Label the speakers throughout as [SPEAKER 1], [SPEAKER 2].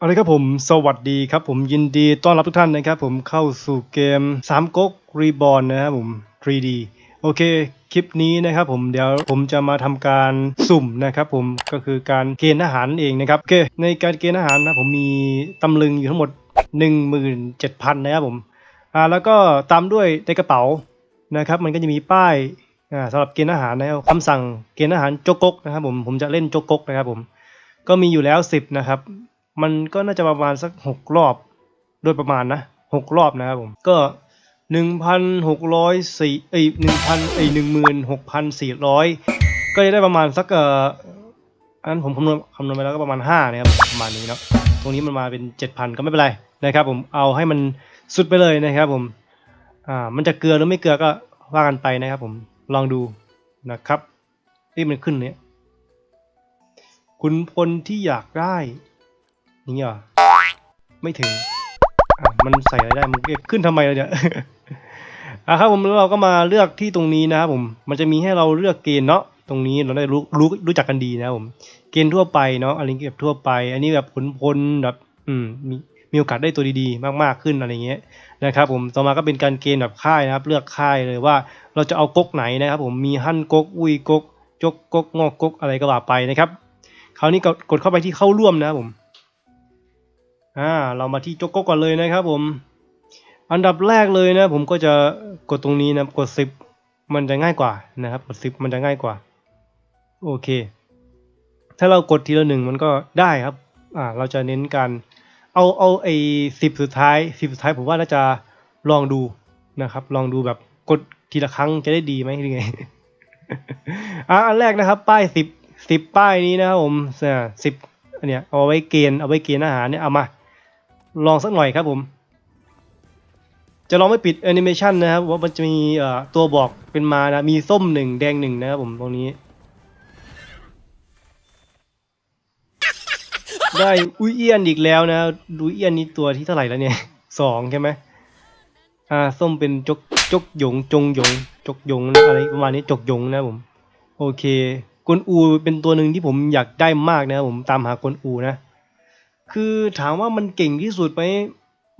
[SPEAKER 1] เอาละครับผม สวัสดีครับผมยินดีต้อนรับทุกท่านนะครับผมเข้าสู่เกม3ก๊กรีบอ n นะครับผม 3D โอเค คลิปนี้นะครับผมเดี๋ยวผมจะมาทำการสุ่มนะครับผมก็คือการเกณฑ์ทหารเองนะครับโอเคในการเกณฑ์ทหารนะผมมีตำลึงอยู่ทั้งหมด 17,000 นะครับผมอ่าแล้วก็ตามด้วยในกระเป๋านะครับ มันก็จะมีป้ายอ่าสำหรับเกณฑ์ทหารนะครับคำสั่งเกณฑ์ทหารโจกกกนะครับผมผมจะเล่นโจกกกนะครับผมก็มีอยู่แล้ว 10 นะครับ มันก็น่าจะประมาณสัก6รอบ โดยประมาณนะ6รอบนะครับผม ก็1,604เอ้ย1,000เอ้ย16,400ก็จะได้ประมาณสักเอ่ออันนั้นผมคำนวณคำนวณไปแล้วก็ประมาณ5นะครับประมาณนี้เนาะตรงนี้มันมาเป็น7,000ก็ไม่เป็นไรนะครับ ผมเอาให้มันสุดไปเลยนะครับ ผมอ่ามันจะเกลือหรือไม่เกลือก็ว่ากันไปนะครับ ผมลองดูนะครับที่มันขึ้นเนี้ยคุณพลที่อยากได้ นี่เหรอไม่ถึงอะมันใส่อะไรได้มันเก็บขึ้นทำไมล่ะเนี่ยอะครับผมแล้วเราก็มาเลือกที่ตรงนี้นะครับผม มันจะมีให้เราเลือกเกณฑ์เนาะตรงนี้เราได้รู้รู้รู้จักกันดีนะครับผม เกณฑ์ทั่วไปเนาะอันนี้แบทั่วไป อันนี้แบบผลพลแบบอืมมีมีโอกาสได้ตัวดีๆ มากๆขึ้นอะไรเงี้ยนะครับผมต่อมาก็เป็นการเกณฑ์แบบค่ายนะครับ เลือกค่ายเลยว่าเราจะเอาก๊กไหนนะครับผมมีหั่นก๊กอุ้ยก๊กจกก๊กงอกก๊กอะไรก็ว่าไปนะครับคราวนี้กดเข้าไปที่เข้าร่วมนะครับผม อ่าเรามาที่โจโกก่อนเลยนะครับผม อันดับแรกเลยนะ ผมก็จะกดตรงนี้นะกดสิบมันจะง่ายกว่านะครับกดสิบมันจะง่ายกว่า โอเค ถ้าเรากดทีละหนึ่งมันก็ได้ครับ อ่า เราจะเน้นการเอาเอาไอ้สิบสุดท้ายสิบสุดท้ายผมว่าน่าจะลองดูนะครับ ลองดูแบบกดทีละครั้งจะได้ดีไหมหรือไงอะอันแรกนะครับ ป้ายสิบสิบป้ายนี้นะครับผมสิบอันเนี้ยเอาไว้เกณฑ์เอาไว้เกณฑ์อาหารเนี่ยเอามา ลองสักหน่อยครับผม จะลองไม่ปิดแอนิเมชันนะครับว่ามันจะมีตัวบอกเป็นมานะ มีส้มหนึ่งแดงหนึ่งนะครับผมตรงนี้ ได้อุยเอียนอีกแล้วนะ ดูเอียนนี่ตัวที่เท่าไหร่แล้วเนี่ยสองใช่ไหมอ่าส้มเป็นจกจกหยงจงหยงจกหยงนะอะไรประมาณนี้จกหยงนะผม โอเคกวนอูเป็นตัวหนึ่งที่ผมอยากได้มากนะครับผมตามหากวนอูนะ คือถามว่ามันเก่งที่สุดไหม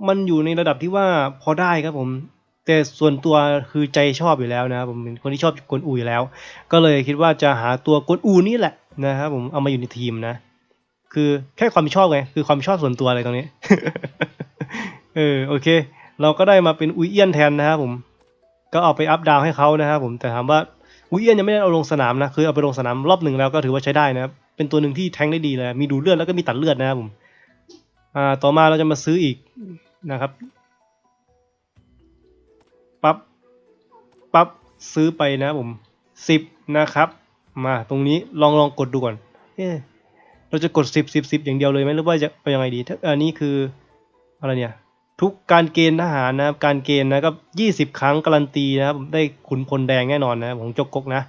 [SPEAKER 1] มันอยู่ในระดับที่ว่าพอได้ครับผม แต่ส่วนตัวคือใจชอบอยู่แล้วนะครับผมเป็นคนที่ชอบกวนอูอยู่แล้ว ก็เลยคิดว่าจะหาตัวกวนอูนี่แหละนะครับผมเอามาอยู่ในทีมนะ คือแค่ความชอบไงคือความชอบส่วนตัวอะไรตรงนี้ เออโอเค เราก็ได้มาเป็นอุยเอียนแทนนะครับผมก็เอาไปอัพดาวให้เขานะครับผมแต่ถามว่าอุยเอียนยังไม่ได้เอาลงสนามนะคือเอาไปลงสนามรอบหนึ่งแล้วก็ถือว่าใช้ได้นะครับเป็นตัวหนึ่งที่แทงได้ดีเลยมีดูเลือดแล้วก็มีตัดเลือดนะครับผม อ่าต่อมาเราจะมาซื้ออีกนะครับปั๊บปั๊บซื้อไปนะผมสิบนะครับ มาตรงนี้ลองลองกดดูก่อนเอเราจะกดสิบสิบสิบอย่างเดียวเลยไหมหรือว่าจะไปยังไงดีถ้าอันนี้คืออะไรเนี่ยทุกการเกณฑ์ทหารนะครับการเกณฑ์นะครับยี่สิบครั้งการันตีนะครับได้ขุนพลแดงแน่นอนนะของจกกกนะ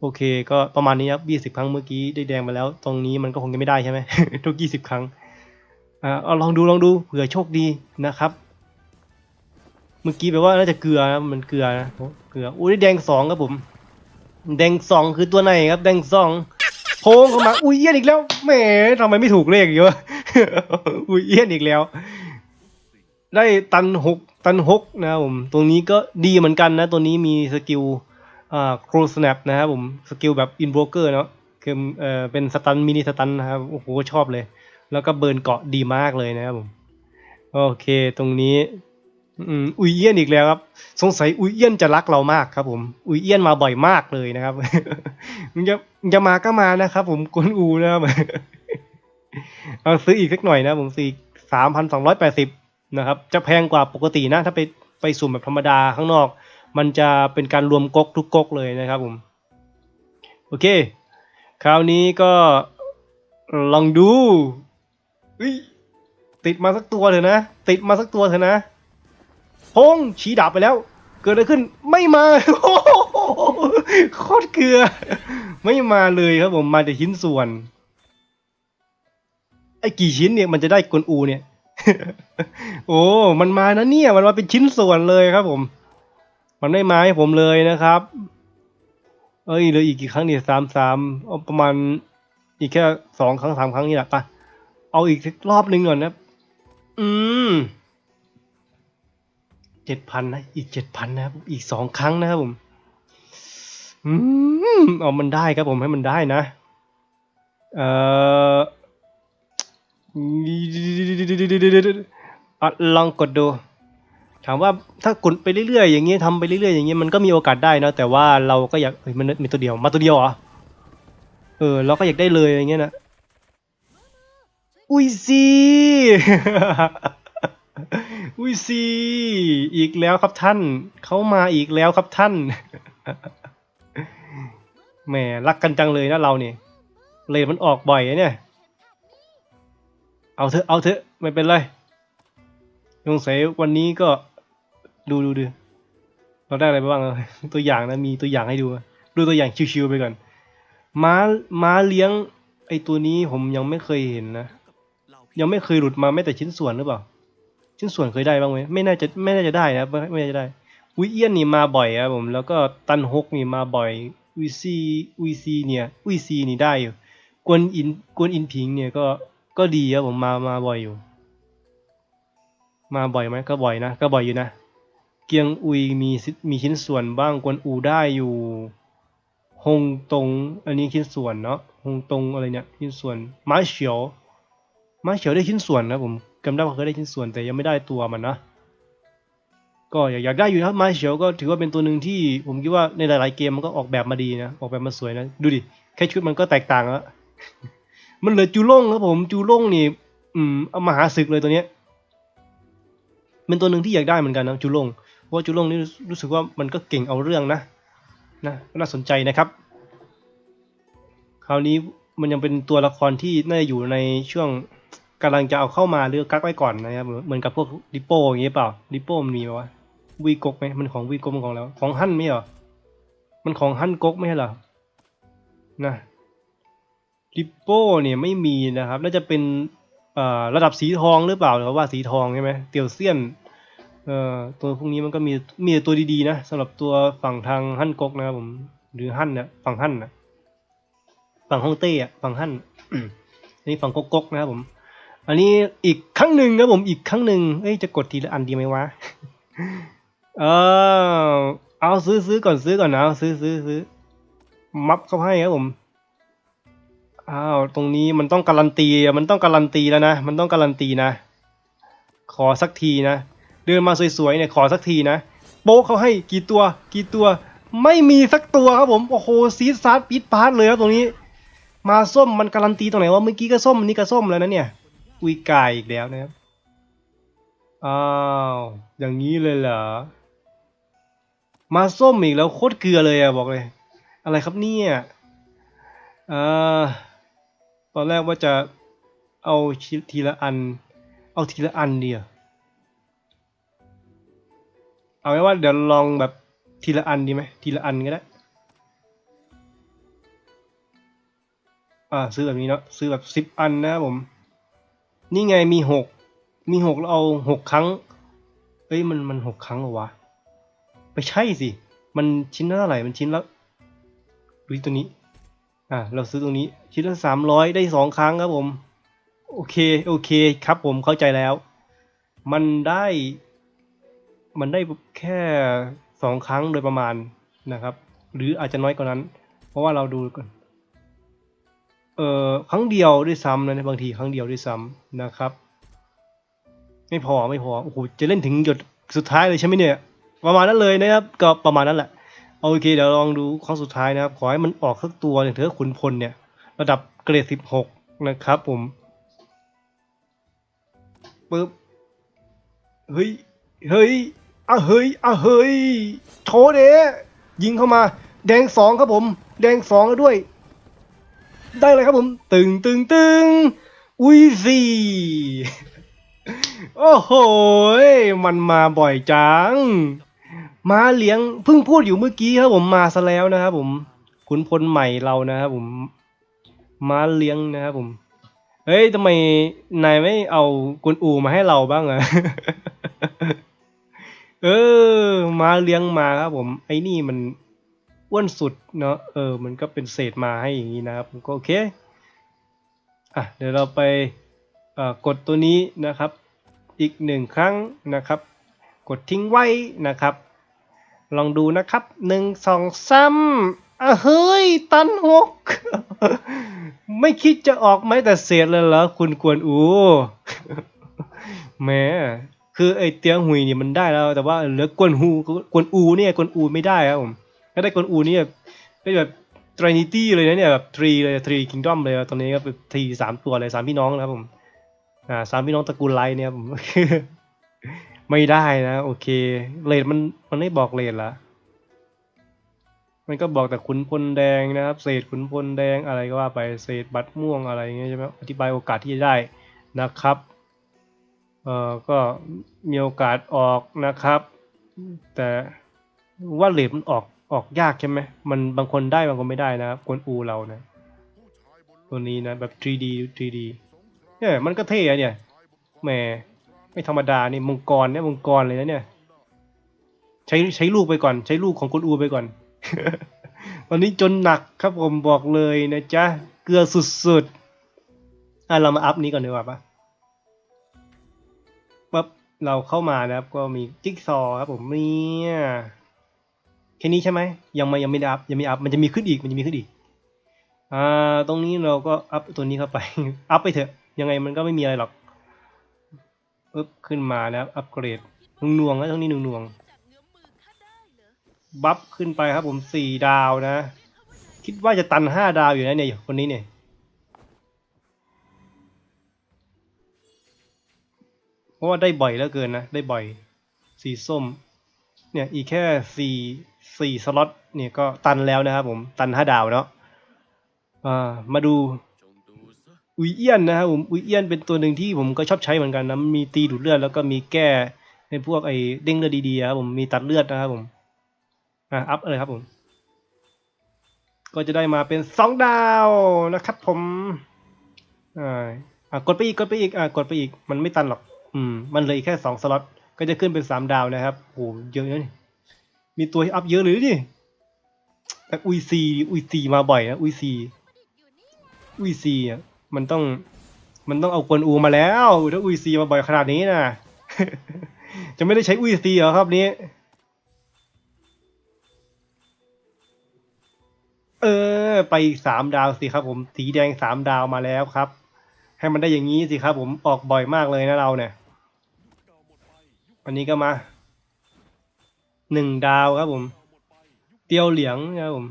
[SPEAKER 1] โอเค ก็ประมาณนี้ครับยี่สิบครั้งเมื่อกี้ได้แดงไปแล้ว ตรงนี้มันก็คงจะไม่ได้ใช่ไหมทุกยี่สิบครั้ง อ่าเอาลองดูลองดูเผื่อโชคดีนะครับ เมื่อกี้แปลว่าน่าจะเกลือนะมันเกลือนะเกลืออุ้ยแดงสองครับผม แดงสองคือตัวไหนครับ แดงสองโพงเข้ามาอุ้ยเอี้ยนอีกแล้วแหมทำไมไม่ถูกเลขเยอะอุ้ยเอี้ยนอีกแล้ว ได้ตันหกตันหกนะครับผมตรงนี้ก็ดีเหมือนกันนะ ตัวนี้มีสกิลอ่าโครสแนปนะครับผมสกิลแบบอินโวเกอร์เนาะคือเอ่อเป็นสตันมินิสตันนะครับโอ้โหชอบเลย แล้วก็เบิร์นเกาะดีมากเลยนะครับผมโอเคตรงนี้อุยเอี้ยนอีกแล้วครับ สงสัยอุยเอี้ยนจะรักเรามากครับผม อุยเอี้ยนมาบ่อยมากเลยนะครับมึงจะจะมาก็มานะครับผมกวนอูนะครับเอาซื้ออีกสักหน่อยนะผมซื้อสามพันสองร้อยแปดสิบนะครับ จะแพงกว่าปกตินะ ถ้าไปไปสุ่มแบบธรรมดาข้างนอก มันจะเป็นการรวมก๊กทุกก๊กเลยนะครับผม โอเค คราวนี้ก็ลองดู เฮ้ยติดมาสักตัวเถอะนะ ติดมาสักตัวเถอะนะพงชี้ดาบไปแล้ว เกิดอะไรขึ้นไม่มาโคตรเกลือ ไม่มาเลยครับผมมาแต่ชิ้นส่วน ไอ้กี่ชิ้นเนี่ยมันจะได้กลอูเนี่ย โอ้มันมานะเนี่ย มันมาเป็นชิ้นส่วนเลยครับผม มันไม่มาให้ผมเลยนะครับ เอ้ยเหลืออีกกี่ครั้งเนี่ยสามสามประมาณอีกแค่สองครั้งสามครั้งนี่แหละปะ เอาอีกสักรอบหนึ่งก่อนนะ อืมเจ็ดพันนะ อีกเจ็ดพันนะครับ อีกสองครั้งนะครับผม อืม เอามันได้ครับผมให้มันได้นะ เอ่ออะลองกดดู ถามว่าถ้ากดไปเรื่อยๆอย่างเงี้ยทำไปเรื่อยๆอย่างเงี้ยมันก็มีโอกาสได้นะแต่ว่าเราก็อยากเฮ้ยมันมีตัวเดียวมาตัวเดียวเหรอเออเราก็อยากได้เลยอย่างเงี้ยนะ อุ้ยซี อุ้ยซี อีกแล้วครับท่าน เขามาอีกแล้วครับท่าน แหมรักกันจังเลยนะเราเนี่ย เลยมันออกบ่อยเนี่ย เอาเถอะ เอาเถอะ ไม่เป็นไรสงสัยวันนี้ก็ดูดูดูเราได้อะไรบ้าง ตัวอย่างนะ มีตัวอย่างให้ดู ดูตัวอย่างชิวๆไปก่อน ม้า ม้าเลี้ยง ไอตัวนี้ผมยังไม่เคยเห็นนะ ยังไม่เคยหลุดมาแม้แต่ชิ้นส่วนหรือเปล่า ชิ้นส่วนเคยได้บ้างไหมไม่น่าจะไม่น่าจะได้นะไม่น่าจะได้วิเอียนนี่มาบ่อยครับผมแล้วก็ตันฮกนี่มาบ่อยวีซีวีซีเนี่ยวีซีนี่ได้อยู่กวนอินกวนอินผิงเนี่ยก็ก็ดีครับผมมามาบ่อยอยู่ มาบ่อยไหมก็บ่อยนะก็บ่อยอยู่นะเกียงอุยมีมีชิ้นส่วนบ้างกวนอูได้อยู่ฮงตงอันนี้ชิ้นส่วนเนาะฮงตงอะไรเนี่ยชิ้นส่วนม้าเฉียว ม้าเฉียวได้ชิ้นส่วนนะผมจำได้ว่าเคยได้ชิ้นส่วนแต่ยังไม่ได้ตัวมันนะ ก็อยากอยากได้อยู่ครับม้าเฉียวก็ถือว่าเป็นตัวหนึ่งที่ผมคิดว่าในหลาย ๆ เกมมันก็ออกแบบมาดีนะออกแบบมาสวยนะ ดูดิแค่ชุดมันก็แตกต่างแล้วมันเหลือจูล่งครับผมจูล่งนี่ อืมเอามาหาศึกเลยตัวเนี้ยเป็นตัวหนึ่งที่อยากได้เหมือนกันนะจูล่งเพราะจูล่งนี่รู้สึกว่ามันก็เก่งเอาเรื่องนะนะน่าสนใจนะครับ คราวนี้มันยังเป็นตัวละครที่น่าจะอยู่ในช่วง กำลังจะเอาเข้ามาหรือกักไว้ก่อนนะครับเหมือนกับพวกดิโป้อย่างงี้เปล่าดิโป้มันมีไหมวะวีกกไหมมันของวีกกมันของแล้ว ของฮั่นไม่เหรอมันของฮั่นกกไม่เหรอนะดิโป้เนี่ยไม่มีนะครับน่าจะเป็นอ่อระดับสีทองหรือเปล่าหรือว่าสีทองใช่ไหมเตียวเซียนเอ่อตัวพวกนี้มันก็มีมีตัวดีๆนะสำหรับตัวฝั่งทางฮั่นกกนะครับผมหรือฮั่นนะฝั่งฮั่นนะฝั่งฮ่องเต้อะฝั่งฮั่นอันนี้ฝั่งกกกนะครับผม อันนี้อีกครั้งหนึ่งนะผมอีกครั้งหนึ่งเอ้ยจะกดทีละอันดีไหมวะ เออเอาซื้อซื้อก่อนซื้อก่อนนะเอาซื้อซื้อซื้อมับเข้าให้ครับผมอ้าวตรงนี้มันต้องการันตีมันต้องการันตีแล้วนะมันต้องการันตีนะ ขอสักทีนะเดินมาสวยๆเนี่ยขอสักทีนะโป๊เขาให้กี่ตัวกี่ตัวไม่มีสักตัวครับผมโอ้โหซีซาร์ปีดพาร์ทเลยครับตรงนี้ มาส้มมันการันตีตรงไหนว่าเมื่อกี้ก็ส้มอันนี้ก็ส้มแล้วนะเนี่ย อุยกายอีกแล้วนะครับ อ้าว อย่างนี้เลยเหรอ มาส้มอีกแล้วโคตรเกลือเลยอะบอกเลย อะไรครับเนี่ยอ่าตอนแรกว่าจะเอาทีละอัน เอาทีละอันเดียวเอาไว้ว่าเดี๋ยวลองแบบทีละอันดีไหมทีละอันก็ได้ อ่าซื้อแบบนี้เนาะซื้อแบบสิบอันนะครับผม นี่ไงมีหก มีหกแล้วเอาหกครั้ง เอ้ยมันมันหกครั้งเหรอวะไม่ใช่สิ มันชิ้นละเท่าไหร่ มันชิ้นละดูที่ตัวนี้ อ่าเราซื้อตรงนี้ ชิ้นละสามร้อยได้สองครั้งครับผม โอเค โอเคครับผมเข้าใจแล้ว มันได้ มันได้แค่สองครั้งโดยประมาณนะครับ หรืออาจจะน้อยกว่านั้น เพราะว่าเราดูก่อน เอ่อครั้งเดียวด้วยซ้ำนะบางทีครั้งเดียวด้วยซ้ำนะครับ ไม่พอไม่พอโอ้โหจะเล่นถึงหยดสุดท้ายเลยใช่ไหมเนี่ย ประมาณนั้นเลยนะครับ ก็ประมาณนั้นแหละโอเคเดี๋ยวลองดูครั้งสุดท้ายนะครับ ขอให้มันออกสักตัวหนึ่งเถอะขุนพลเนี่ย ระดับเกรดสิบหกนะครับผมปึ๊บเฮ้ยเฮ้ยอะเฮ้ยอะเฮ้ยโถเดยิงเข้ามา แดงสองครับผม แดงสองแล้วด้วย ได้เลยครับผม ตึงตึงตึงอุ้ยสี่โอ้โห มันมาบ่อยจัง มาเลี้ยงเพิ่งพูดอยู่เมื่อกี้ครับผมมาซะแล้วนะครับผม ขุนพลใหม่เรานะครับผม มาเลี้ยงนะครับผม เฮ้ยทำไมนายไม่เอากวนอูมาให้เราบ้างอะเออ มาเลี้ยงมาครับผม ไอ้นี่มัน อ้วนสุดเนาะเออมันก็เป็นเศษมาให้อย่างนี้นะครับผมก็โอเคอะเดี๋ยวเราไปกดตัวนี้นะครับ อีกหนึ่งครั้งนะครับ กดทิ้งไว้นะครับ ลองดูนะครับหนึ่งสองสามอะเฮ้ย ตันหกไม่คิดจะออกไหมแต่เศษเลยเหรอคุณกวนอูแหมคือไอเตียงหุยเนี่ยมันได้แล้ว แต่ว่าเหลือกวนฮูกวนอูเนี่ยกวนอูไม่ได้ครับผม ถ้าได้กวนอูนี่ยได้แบบ Trinity เลยนะเนี่ยแบบทรีเลยทรีคิงดอมเลยตอนนี้ก็แบบทรีสามตัวเลยสามพี่น้องนะครับผมอ่าสามพี่น้องตระกูลไลท์เนี่ยผมไม่ได้นะ โอเคเลดมันมันไม่บอกเลดละมันก็บอกแต่ขุนพลแดงนะครับ เศษขุนพลแดงอะไรก็ว่าไปเศษบัตรม่วงอะไรอย่างเงี้ยใช่ไหมอธิบายโอกาสที่จะได้นะครับเอ่อก็มีโอกาสออกนะครับ แต่ว่าเลดมันออก ออกยากใช่ไหมมันบางคนได้บางคนไม่ได้นะครับกวนอูเรานะ ตัวนี้นะแบบ 3D 3D เนี่ยมันก็เท่อะเนี่ยแหมไม่ธรรมดานี่มังกรเนี่ยมังกรเลยนะเนี่ย ใช้ใช้ลูกไปก่อน ใช้ลูกของคุณอูไปก่อนวันนี้จนหนักครับผมบอกเลยนะจ๊ะเกลือสุดๆอะเรามาอัพนี้ก่อนดีกว่าปะปั๊บเราเข้ามานะครับ ก็มีจิ๊กซอครับผมเนี่ย แค่นี้ใช่ไหมยังไม่ยังไม่ได้อัพยังไม่อัพมันจะมีขึ้นอีกมันจะมีขึ้นอีกอ่าตรงนี้เราก็อัพตัวนี้เข้าไป อัพไปเถอะ ยังไงมันก็ไม่มีอะไรหรอกปึ๊บขึ้นมานะครับอัปเกรดนวงๆแล้วตรงนี้นวงๆบัฟขึ้นไปครับผมสี่ดาวนะ คิดว่าจะตันห้าดาวอยู่นะเนี่ยคนนี้เนี่ยเพราะว่าได้บ่อยแล้วเกินนะ ได้บ่อย สีส้ม เนี่ยอีกแค่สี่ สี่สล็อตเนี่ยก็ตันแล้วนะครับผมตันห้าดาวเนาะมาดูอุยเอียนนะครับผมอุยเอียนเป็นตัวหนึ่งที่ผมก็ชอบใช้เหมือนกันนะมีตีดูดเลือดแล้วก็มีแก้ในพวกไอ้เด้งเลือดดีๆครับผมมีตัดเลือดนะครับผมอะอัพเลยครับผม ก็จะได้มาเป็นสองดาวนะครับผมอ่าอะกดไปอีกกดไปอีกอะกดไปอีกมันไม่ตันหรอก อืม มันเหลยแค่สองสล็อตก็จะขึ้นเป็นสามดาวนะครับโอ้เยอะนะนี่ มีตัวให้อัพเยอะเลยดิแต่อุยซีอุยซีมาบ่อยนะอุยซีอุยซีอะมันต้อง มันต้องเอากวนอูมาแล้วถ้าอุยซีมาบ่อยขนาดนี้นะจะไม่ได้ใช้อุยซีเหรอครับนี้ เออ ไปสามดาวสิครับ ผมสีแดงสามดาวมาแล้วครับ ให้มันได้อย่างนี้สิครับ ผมออกบ่อยมากเลยนะเราเนี่ย อันนี้ก็มา หนึ่งดาวครับผม เตียวเหลียงนะครับผม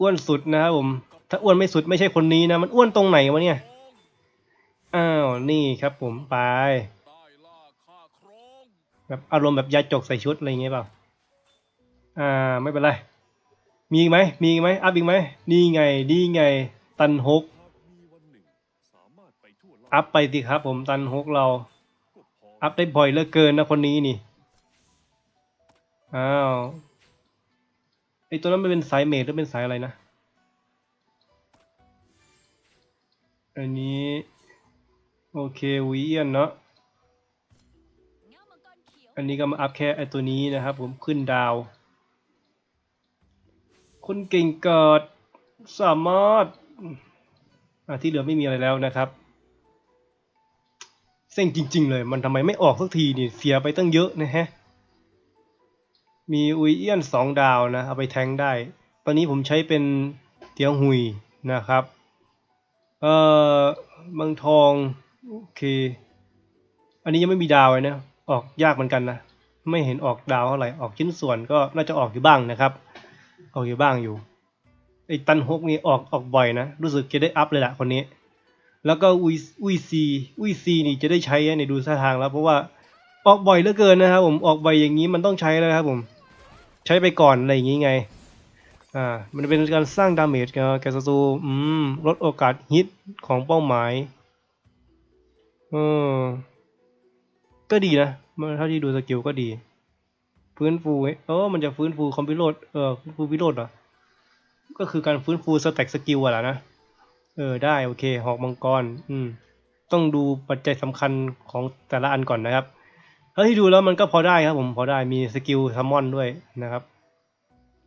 [SPEAKER 1] อ้วนสุดนะครับผม ถ้าอ้วนไม่สุดไม่ใช่คนนี้นะ มันอ้วนตรงไหนวะเนี่ย อ้าว นี่ครับผมไปแบบอารมณ์แบบยาจกใส่ชุดอะไรเงี้ยเปล่า อ่า ไม่เป็นไร มีอีกไหม มีอีกไหม อัพอีกไหม นี่ไง นี่ไง ตันฮก อัพไปสิครับผม ตันฮกเรา อัพได้บ่อยเหลือเกินนะคนนี้นี่ อ้าวไอตัวนั้นมันเป็นสายเมดหรือเป็นสายอะไรนะ อันนี้ โอเควีเอียนเนาะ อันนี้ก็มาอัพแค่ไอตัวนี้นะครับผมขึ้นดาวคนเก่งเกิดสามารถอะที่เหลือไม่มีอะไรแล้วนะครับเซ็งจริง ๆ เลย มันทำไมไม่ออกสักทีนี่เสียไปตั้งเยอะนะฮะ มีอุยเอี้ยนสองดาวนะ เอาไปแทงได้ ตอนนี้ผมใช้เป็นเตียงหุยนะครับ เอ่อเมืองทอง โอเค อันนี้ยังไม่มีดาวเลยนะ ออกยากเหมือนกันนะ ไม่เห็นออกดาวเท่าไหร่ ออกชิ้นส่วนก็น่าจะออกอยู่บ้างนะครับ ออกอยู่บ้างอยู่ ไอ้ตันฮกนี่ออกออกบ่อยนะ รู้สึกจะได้อัพเลยละคนนี้ แล้วก็อุยอุยซีอุยซีนี่จะได้ใช้ในดูท่าทางแล้ว เพราะว่าออกบ่อยเหลือเกินนะครับผมออกบ่อยอย่างนี้มันต้องใช้แล้วครับผม ใช้ไปก่อนอะไรอย่างงี้ไง อ่า มันเป็นการสร้างดาเมจแก่ศัตรูอืม ลดโอกาสฮิตของเป้าหมายเออก็ดีนะมันเท่าที่ดูสกิลก็ดี ฟื้นฟูเออมันจะฟื้นฟูคอมพิโรดเออฟื้นฟูพิโรดเหรอ ก็คือการฟื้นฟูสแต็กสกิลอะแหละนะ เออ ได้ โอเค หอกมังกร อืม ต้องดูปัจจัยสำคัญของแต่ละอันก่อนนะครับ เท่าที่ดูแล้วมันก็พอได้ครับผมพอได้มีสกิลซัมมอนด้วยนะครับ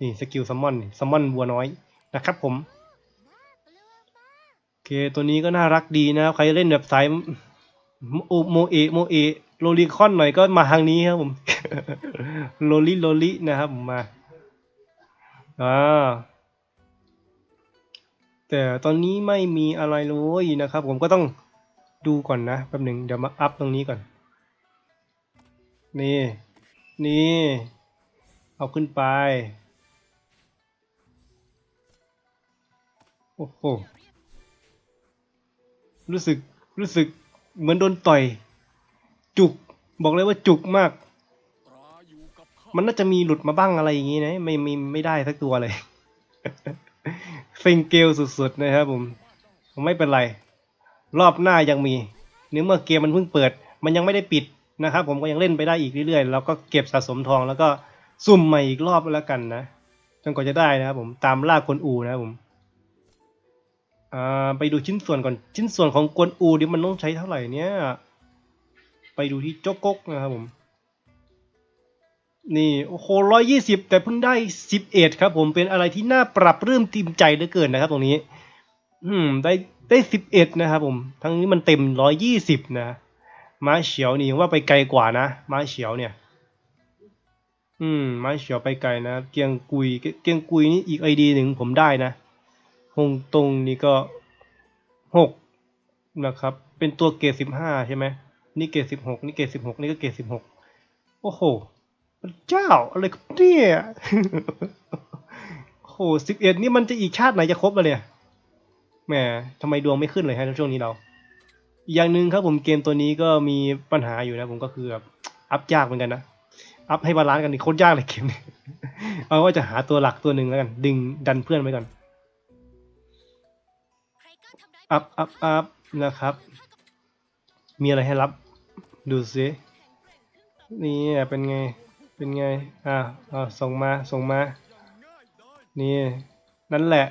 [SPEAKER 1] นี่สกิลซัมมอนซัมมอนวัวน้อยนะครับผมโอเคตัวนี้ก็น่ารักดีนะครับใครเล่นแบบสายโมเอะโมเอะโลลิคอนหน่อยก็มาทางนี้ครับผมโลลิโลลินะครับผมมาอ่าแต่ตอนนี้ไม่มีอะไรเลยนะครับ ผมก็ต้องดูก่อนนะแป๊บหนึ่งเดี๋ยวมาอัพตรงนี้ก่อน นี่ นี่ เอาขึ้นไป โอ้โห รู้สึก รู้สึกเหมือนโดนต่อย จุก บอกเลยว่าจุกมาก มันน่าจะมีหลุดมาบ้างอะไรอย่างงี้นะ ไม่ไม่ไม่ได้สักตัวเลยเซ็งเกลสุดๆนะครับผม ไม่เป็นไร รอบหน้ายังมี เนื่อเมื่อเกมมันเพิ่งเปิด มันยังไม่ได้ปิด นะครับผมก็ยังเล่นไปได้อีกเรื่อยๆ แล้วก็เก็บสะสมทองแล้วก็ซุ่มใหม่อีกรอบแล้วกันนะจนกว่าจะได้นะครับผมตามล่าคนอูนะครับผมไปดูชิ้นส่วนก่อนชิ้นส่วนของกวนอูเดิมันต้องใช้เท่าไหร่เนี่ยไปดูที่โจกกนะครับผมนี่โอ้โหร้อยยี่สิบแต่เพิ่งได้สิบเอ็ดครับผมเป็นอะไรที่น่าปรับเรื่มติมใจเหลือเกินนะครับ ตรงนี้ อืม ได้ได้สิบเอ็ดนะครับผม ทั้งนี้มันเต็มร้อยยี่สิบนะ ม้าเฉียวนี่ว่าไปไกลกว่านะม้าเฉียวเนี่ย อืมม้าเฉียวไปไกลนะเกียงกุยเกียงกุยนี่อีกไอดีหนึ่งผมได้นะฮงตงนี่ก็หกนะครับ เป็นตัวเกรดสิบห้าใช่ไหมนี่เกรดสิบหกนี่เกรดสิบหกนี่ก็เกรดสิบหกโอ้โหพระเจ้าอะไรกันเนี่ยโอ้โหสิบเอ็ดนี่มันจะอีกชาติไหนจะครบแล้วเนี่ยแหมทำไมดวงไม่ขึ้นเลยฮะในช่วงนี้เรา อีกอย่างหนึ่งครับผมเกมตัวนี้ก็มีปัญหาอยู่นะผมก็คือแบบอัพยากเหมือนกันนะอัพให้บาลานซ์กันนี่โคตรยากเลยเกมนี้เอาว่าจะหาตัวหลักตัวหนึ่งแล้วกัน ดึงดันเพื่อนไว้ก่อนอัพอัพอัพนะครับ มีอะไรให้รับ ดูสินี่เป็นไงเป็นไงอ่าอ่าส่งมาส่งมา นี่นั่นแหละ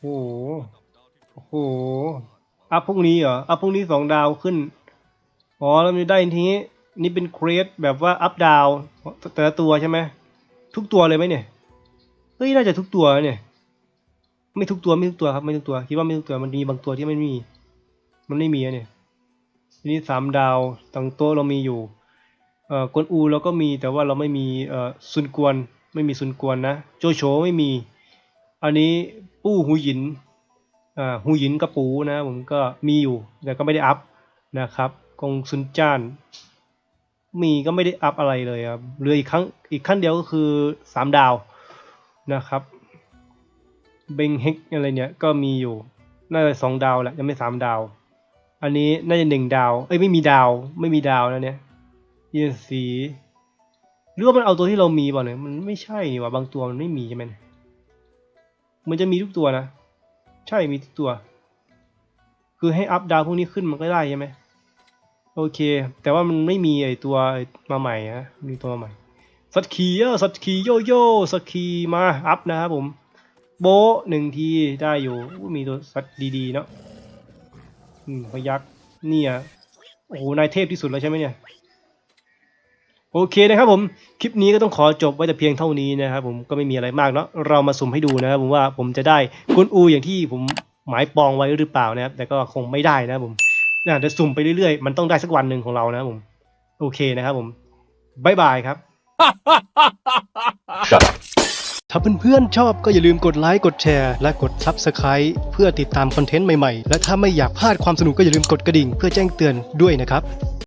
[SPEAKER 1] โอ้โหโอ้โห อัพพวกนี้เหรอ อัพพวกนี้สองดาวขึ้น อ๋อ แล้วมีได้ทีนี้นี่เป็นเครสแบบว่าอัพดาวแต่ละตัวใช่ไหม ทุกตัวเลยไหมเนี่ย เฮ้ย น่าจะทุกตัวเนี่ย ไม่ทุกตัวไม่ทุกตัวครับ ไม่ทุกตัว คิดว่าไม่ทุกตัว มันมีบางตัวที่ไม่มี มันไม่มีเนี่ยทีนี้สามดาวตั้งโต๊ะเรามีอยู่ เอ่อกวนอูเราก็มีแต่ว่าเราไม่มี เอ่อซุนกวน ไม่มีซุนกวนนะ โจโฉไม่มี อันนี้ปู้หูหยิน หูยินกระปูนะผมก็มีอยู่แต่ก็ไม่ได้อัพนะครับกงซุนจ้าน มีก็ไม่ได้อัพอะไรเลยครับเหลืออีกครั้งอีกขั้นเดียวก็คือสามดาวนะครับเบงเฮกอะไรเนี่ยก็มีอยู่น่าจะสองดาวแหละยังไม่สามดาว อันนี้น่าจะหนึ่งดาวเอ้ยไม่มีดาวไม่มีดาวแล้วเนี่ยยีนสีหรือว่ามันเอาตัวที่เรามีเปล่าเนี่ยมันไม่ใช่นี่หว่าบางตัวมันไม่มีใช่ไหมมันจะมีทุกตัวนะ ใช่มีตัว คือให้อัพดาวพวกนี้ขึ้นมันก็ได้ใช่ไหมโอเค แต่ว่ามันไม่มีไอตัวมาใหม่นะมีตัวมาใหม่สัตว์ขี่เออสัตว์ขี่โยโย่สัตว์ขี่มาอัพนะครับผม โบหนึ่งทีได้อยู่มีตัวสัตว์ดีๆเนาะอืมพยักเนี่ยโอ้โหนายเทพที่สุดแล้วใช่ไหมเนี่ย โอเคนะครับผม คลิปนี้ก็ต้องขอจบไว้แต่เพียงเท่านี้นะครับผมก็ไม่มีอะไรมากเนาะเรามาสุ่มให้ดูนะครับผมว่าผมจะได้กุนอูอย่างที่ผมหมายปองไว้หรือเปล่านะครับ แต่ก็คงไม่ได้นะครับผมน่าจะสุ่มไปเรื่อยๆ มันต้องได้สักวันหนึ่งของเรานะครับผม โอเคนะครับผมบายบายครับ ถ้าเพื่อนๆชอบก็อย่าลืมกดไลค์กดแชร์และกด Subscribe เพื่อติดตามคอนเทนต์ใหม่ๆ และถ้าไม่อยากพลาดความสนุกก็อย่าลืมกดกระดิ่งเพื่อแจ้งเตือนด้วยนะครับ